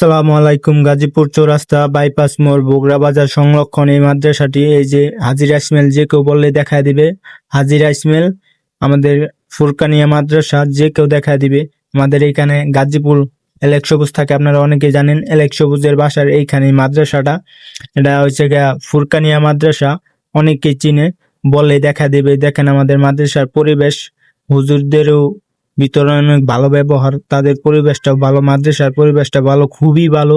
আসসালামু আলাইকুম, গাজীপুর চৌরাস্তা বাইপাস মোড়, বগুড়া বাজার সংরক্ষণ এই মাদ্রাসাটি এই যে হাজিরা ইসমাইল যে কেউ বললে দেখা দিবে। হাজিরা ইসমাইল আমাদের ফুরকানিয়া মাদ্রাসা যে কেউ দেখা দিবে। আমাদের এইখানে গাজীপুর এলেক সবুজ থাকে, আপনারা অনেকে জানেন এলেক সবুজের বাসার এইখানে এই মাদ্রাসাটা। এটা হচ্ছে গিয়া ফুরকানিয়া মাদ্রাসা, অনেকেই চিনে, বললে দেখা দিবে। দেখেন আমাদের মাদ্রাসার পরিবেশ, হুজুরদেরও ভিতরে অনেক ভালো ব্যবহার, তাদের পরিবেশটা ভালো, মাদ্রাসার পরিবেশটা ভালো, খুবই ভালো।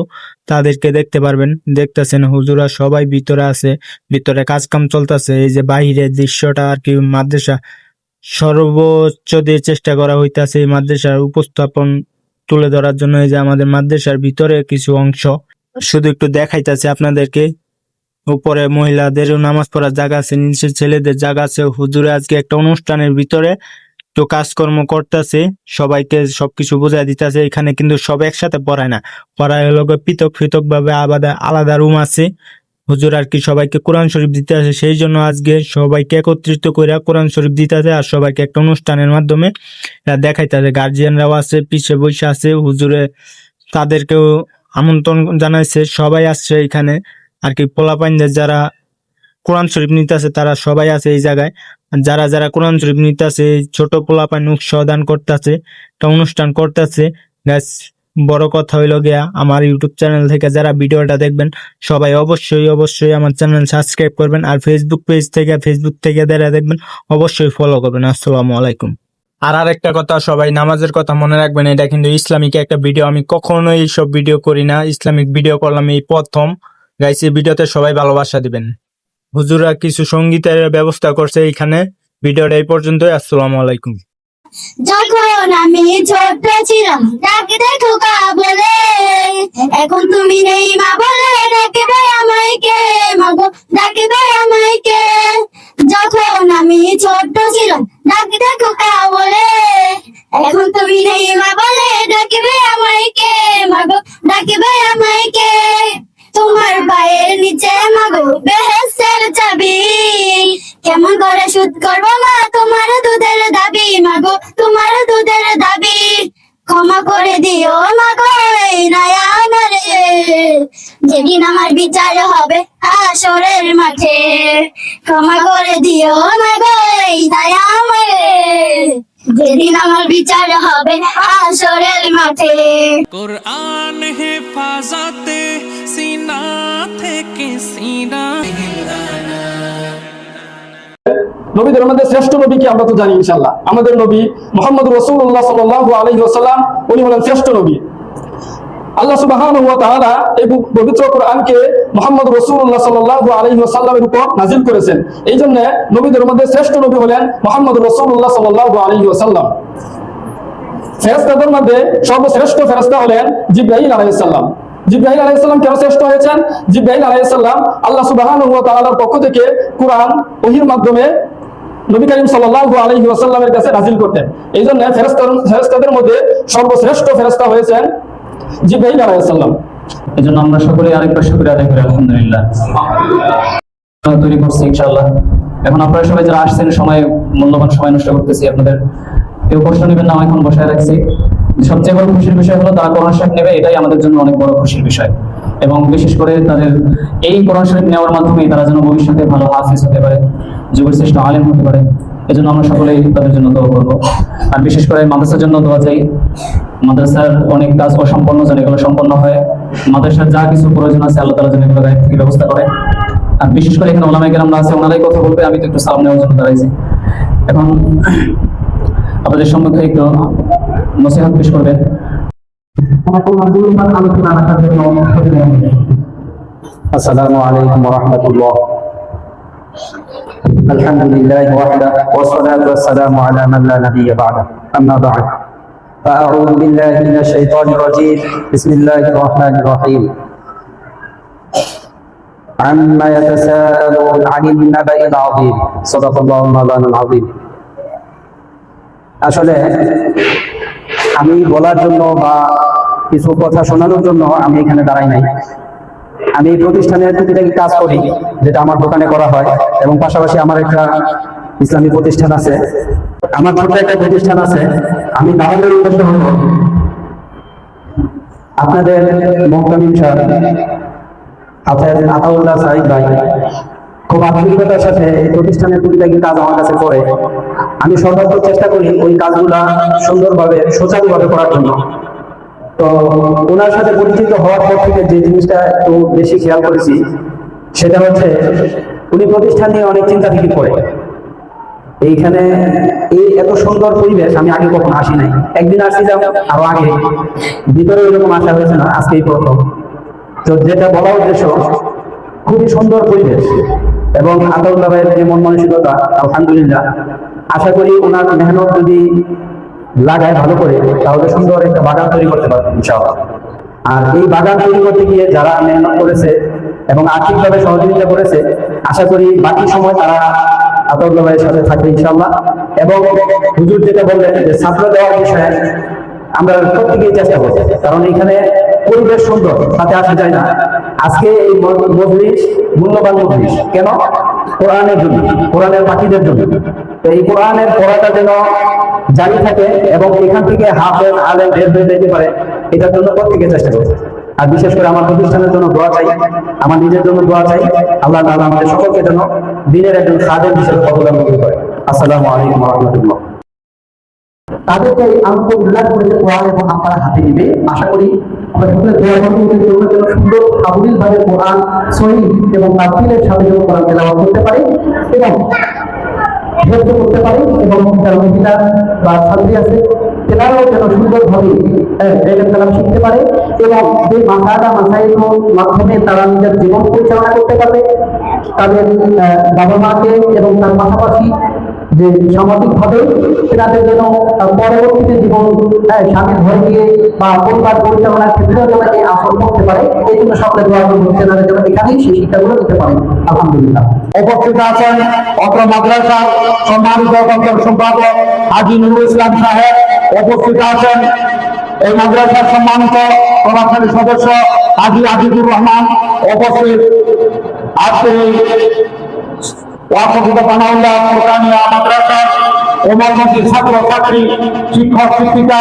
তাদেরকে দেখতে পারবেন, দেখতেছেন হুজুরা সবাই ভিতরে আছে, ভিতরে কাজকাম চলতেছে। এই যে বাইরের দৃশ্যটা আর কি, মাদ্রাসা সর্বোচ্চ দিয়ে চেষ্টা করা হইতাছে এই মাদ্রাসার উপস্থাপন তুলে ধরার জন্য। এই যে আমাদের মাদ্রাসার ভিতরে কিছু অংশ, শুধু একটু দেখাইতেছে আপনাদেরকে। উপরে মহিলাদেরও নামাজ পড়ার জায়গা আছে, নিচে ছেলেদের জায়গা আছে। হুজুরে আজকে একটা অনুষ্ঠানের ভিতরে তো কাজকর্ম করতেছে, সবাইকে সবকিছু বুঝাই দিতেছে, এখানে কিন্তু সব একসাথে পড়ায় না। পড়ায় হলো পৃথক পৃথক ভাবে আলাদা আলাদা রুম আছে। হুজুর আর কি সবাইকে কোরআন শরীফ দিতে আসে, সেই জন্য আজকে সবাইকে একত্রিত করে কোরআন শরীফ দিতে আসে আর সবাইকে একটা অনুষ্ঠানের মাধ্যমে এরা দেখাইতেছে। গার্জিয়ানরাও আছে, পিছে বসে আছে, হুজুরে তাদেরকেও আমন্ত্রণ জানাইছে, সবাই আসছে এখানে। আর কি পোলাপাইনদের যারা কোরআন শরীফ নিতে নিতেছে তারা সবাই আছে এই জায়গায়। যারা যারা কোরআন শরীফ নিতে নিতেছে ছোট পোলাপাইন উৎসাহ দান করতেছে একটা অনুষ্ঠান করতেছে গ্যাস বড় কথা হইল গিয়া আমার ইউটিউব চ্যানেল থেকে যারা ভিডিওটা দেখবেন, সবাই অবশ্যই অবশ্যই আমার চ্যানেল সাবস্ক্রাইব করবেন, আর ফেসবুক পেজ থেকে ফেসবুক থেকে যারা দেখবেন, অবশ্যই ফলো করবেন। আসসালামু আলাইকুম। আর আরেকটা কথা, সবাই নামাজের কথা মনে রাখবেন, এটা কিন্তু ইসলামিক একটা ভিডিও আমি কখনোই এইসব ভিডিও করি না, ইসলামিক ভিডিও করলাম এই প্রথম। গাইস এই ভিডিওতে সবাই ভালোবাসা দিবেন। হুজুরা কিছু সঙ্গীতের ব্যবস্থা করছে এইখানে। ভিডিওটা এই পর্যন্তই, আসসালামু আলাইকুম। যখন আমি ছোট্ট ছিলাম, ডাকে দেখো কা বলে এখন তুমি নেই মা বলে ডাকে ভাই আমায় কে মাগো ডাকে ভাই আমায় কে যখন আমি ছোট্ট ছিলাম, ডাকে দেখো কা বলে এখন তুমি নেই মা বলে ডাকে ভাই আমায় কে মাগো ডাকে ভাই আমায় কে নিচে মাগো বেহেসের চাবি। কেমন করে শুধ করব মা? তোমার দুধের দাবি মাগো, তোমার দুধের দাবি। ক্ষমা করে দিও মাগো এই নায়া আমারে যেদিন আমার বিচার হবে আসরের মাঠে। ক্ষমা করে দিও মাগো এই নায়া আমারে যেদিন আমার বিচার হবে আসরের মাঠে। কোরআন হেফাজতে সিনা থেকে সিনা। নবীদের মধ্যে শ্রেষ্ঠ নবীকে আমরা তো জানি ইনশাল্লাহ আমাদের নবী মোহাম্মদ রসুল্লাহ সাল আলহি ওসাল্লাম উনি হলেন শ্রেষ্ঠ নবী। আল্লাহ সুবাহান ওয়া তাআলা এই পবিত্র কোরআনকে মোহাম্মদ রসুল্লাহ সাল্লাহ আলাইহি ওয়াসাল্লামের উপর নাজিল করেছেন। এই জন্য নবীদের মধ্যে শ্রেষ্ঠ নবী হলেন মোহাম্মদ রসুল্লাহ সাল্লাহ আলাইহি ওয়াসাল্লাম। ফেরেস্তাদের মধ্যে সর্বশ্রেষ্ঠ ফেরেস্তা হলেন জিব্রাহিল আলাইসাল্লাম জিব্রাহিল আলাইসাল্লাম কেন শ্রেষ্ঠ হয়েছেন? জিব্রাহিল আলাইসাল্লাম আল্লাহ সুবাহান ওয়া তাআলার পক্ষ থেকে কোরআন ওহির মাধ্যমে নবী করিম সাল্লাল্লাহু আলাইহি ওয়াসাল্লামের কাছে নাজিল করতেন। এই জন্য ফেরেস্তাদের মধ্যে সর্বশ্রেষ্ঠ ফেরেস্তা হয়েছেন জন্য আমরা সকলে আরেকবার আদায় করি, আলহামদুলিল্লাহ। তৈরি করছি, ইনশাআল্লাহ। এখন আপনারা সবাই যারা আসছেন, সময়, মূল্যবান সময় নষ্ট করতেছি, আপনাদের কেউ কষ্ট নেবেন না এখন বসায় রাখছি। সবচেয়ে বড় খুশির বিষয় হলো, তারা নেবে, এটাই আমাদের জন্য অনেক বড় খুশির বিষয়। এবং বিশেষ করে তাদের এই কোরআন নেওয়ার মাধ্যমে তারা যেন ভবিষ্যতে ভালো হাফিজ হতে পারে যুগের শ্রেষ্ঠ আলেম হতে পারে। এজন্য আমরা সকলেই তাদের জন্য দোয়া করব। আর বিশেষ করে মাদ্রাসার জন্য দোয়া চাই। মাদ্রাসার অনেক কাজ অসম্পন্ন যেন এগুলো সম্পন্ন হয়। মাদ্রাসার যা কিছু প্রয়োজন আছে, আল্লাহ তালা যেন এগুলো গাইড থেকে ব্যবস্থা করে। আর বিশেষ করে এখানে ওলামাই গ্রামরা আছে, ওনারাই কথা বলবে, আমি তো একটু সালাম নেওয়ার জন্য দাঁড়াইছি। এখন আপনাদের সম্মুখে একটু নসিহাত পেশ করবেন। আসসালামু আলাইকুম রহমতুল্লাহ। الحمد لله وحده والصلاة والسلام على من لا نبي بعده أما بعد فأعوذ بالله من الشيطان الرجيم بسم الله الرحمن الرحيم عما يتساءلون عن النبأ العظيم صدق الله مولانا العظيم আসলে আমি বলার জন্য বা কিছু কথা শোনানোর জন্য আমি এখানে দাঁড়াই নাই আমি এই প্রতিষ্ঠানের টুকিটাকি কাজ করি, যেটা আমার দোকানে করা হয়, এবং পাশাপাশি আমার একটা ইসলামী প্রতিষ্ঠান আছে। আমার ছোট একটা প্রতিষ্ঠান আছে, আমি দাঁড়ানোর উদ্দেশ্য হলো আপনাদের মোহতামিম হাফেজ আতাউল্লাহ সাহিদ ভাই, খুব আন্তরিকতার সাথে এই প্রতিষ্ঠানের টুকিটাকি কাজ আমার কাছে করে আমি সর্বাত্মক চেষ্টা করি ওই কাজগুলা সুন্দরভাবে, সুচারুভাবে করার জন্য। তো ওনার সাথে পরিচিত হওয়ার পর থেকে যে জিনিসটা একটু বেশি খেয়াল করেছি, সেটা হচ্ছে উনি প্রতিষ্ঠান নিয়ে অনেক চিন্তা ফিকির করে। এইখানে এই এত সুন্দর পরিবেশ আমি আগে কখনো আসি নাই। একদিন আসছিলাম, আরও আগে। ভিতরে এরকম আসা হয়েছে না, আজকেই প্রথম। তো যেটা বলা উদ্দেশ্য, খুবই সুন্দর পরিবেশ এবং আতাউল্লাহ ভাইয়ের যে মন মানসিকতা আলহামদুলিল্লাহ, আশা করি ওনার মেহনত যদি লাগায় ভালো করে, তাহলে সুন্দর একটা বাগান তৈরি করতে পারবে ইনশাআল্লাহ। আর এই বাগান তৈরি করতে গিয়ে যারা মেহনত করেছে এবং আর্থিকভাবে সহযোগিতা করেছে, আশা করি বাকি সময় তারা ভাইয়ের সাথে থাকবে ইনশাআল্লাহ। এবং হুজুর যেটা বললেন যে ছাত্র দেওয়ার বিষয়ে আমরা প্রত্যেকেই চেষ্টা করছি কারণ এখানে পরিবেশ সুন্দর তাতে আসা যায় না। আজকে এই ম- মজলিস, মূল্যবান মজলিস। কেন? কোরআনের জন্য কোরআনের পাখিদের জন্য এই কোরআনের পড়াটা যেন জারি থাকে এবং এখান থেকে হাফেজ, আলেম বের হয়ে যেতে পারে, এটার জন্য প্রত্যেকে চেষ্টা করছে আর বিশেষ করে আমার প্রতিষ্ঠানের জন্য দোয়া চাই, আমার নিজের জন্য দোয়া চাই, আল্লাহ আমাদের সকলকে যেন দিনের একজন সাদের হিসেবে অবদান করে আসসালামু আলাইকুম রাহমাতুল্লাহ। তাদেরকে উল্লাস করেছে কোরআন এবং আপনারা হাতে নিবে। আশা করি সুন্দর কোরআন এবং সাথে যেন কোরআন করতে পারে এবং করতে পারে এবং যারা মহিলা বা ছাত্রী আছে যেন সুন্দরভাবে শিখতে পারে এবং যে মাসালা, মাসাইল মাধ্যমে তারা নিজের জীবন পরিচালনা করতে পারবে। তাদের বাবা মাকে এবং তার পাশাপাশি যে সামাজিক ভাবে তাদের যেন পরবর্তীতে জীবন আহ, স্বামীর ঘরে গিয়ে বা পরিবার পরিচালনার ক্ষেত্রেও যেন এই আসর করতে পারে এই জন্য সকলে দোয়া করব তেনারা যেন এখানেই সেই শিক্ষাগুলো দিতে পারে। আলহামদুলিল্লাহ। উপস্থিত আছেন অত্র মাদ্রাসার সম্মানিত সম্পাদক হাজি নুরুল ইসলাম সাহেব। উপস্থিত আছেন এই মাদ্রাসার সম্মানিত প্রভাবশালী সদস্য হাজি আজিজুর রহমান। উপস্থিত আজকের এই ওয়াকফিত পানাউল্লাহ ফুরকানিয়া মাদ্রাসার ওমর মসজিদ ছাত্র ছাত্রী শিক্ষক শিক্ষিকা